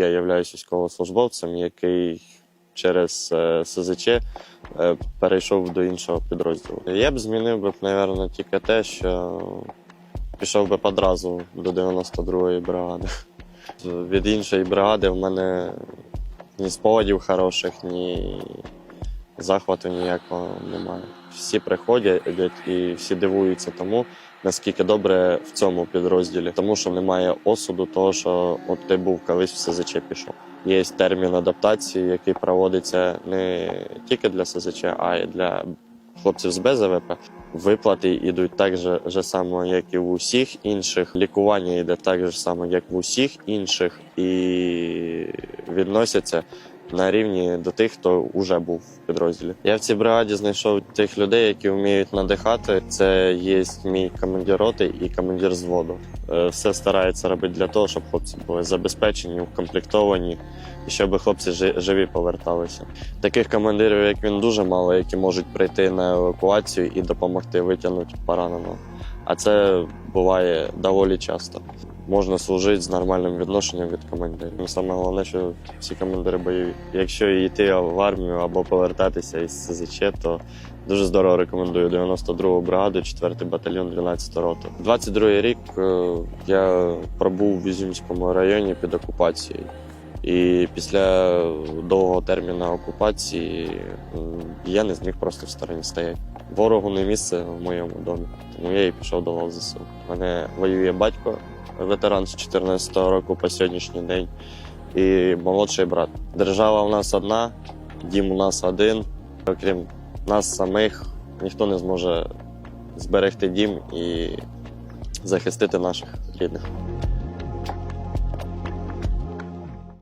я являюсь військовослужбовцем, який через е, СЗЧ е, перейшов до іншого підрозділу. Я б змінив би, мабуть, тільки те, що пішов би одразу до 92-ї бригади. Від іншої бригади в мене ні спогадів хороших, ні захвату ніякого немає. Всі приходять і всі дивуються тому, наскільки добре в цьому підрозділі, тому що немає осуду того, що от ти був колись в СЗЧ пішов. Є термін адаптації, який проводиться не тільки для СЗЧ, а й для хлопців з БЗВП. Виплати йдуть так же, же само, як і в усіх інших. Лікування йде так же само, як в усіх інших, і відносяться на рівні до тих, хто вже був в підрозділі. Я в цій бригаді знайшов тих людей, які вміють надихати. Це є мій командир роти і командир зводу. Е, Все старається робити для того, щоб хлопці були забезпечені, укомплектовані, і щоб хлопці живі поверталися. Таких командирів, як він, дуже мало, які можуть прийти на евакуацію і допомогти витягнути пораненого. А це буває доволі часто. Можна служити з нормальним відношенням від командирів. Ну, Саме головне, що всі командири бойові. Якщо йти в армію або повертатися із СЗЧ, то дуже здорово рекомендую 92-гу бригаду, 4-й батальйон, 12 роту. 22-й рік е, я пробув в Ізюмському районі під окупацією. І після довгого терміну окупації я не зміг просто в стороні стояти. Ворогу не місце в моєму домі, тому я і пішов до лав ЗСУ. У мене воює батько, ветеран з 14-го року по сьогоднішній день, і молодший брат. Держава у нас одна, дім у нас один. Окрім нас самих, ніхто не зможе зберегти дім і захистити наших рідних.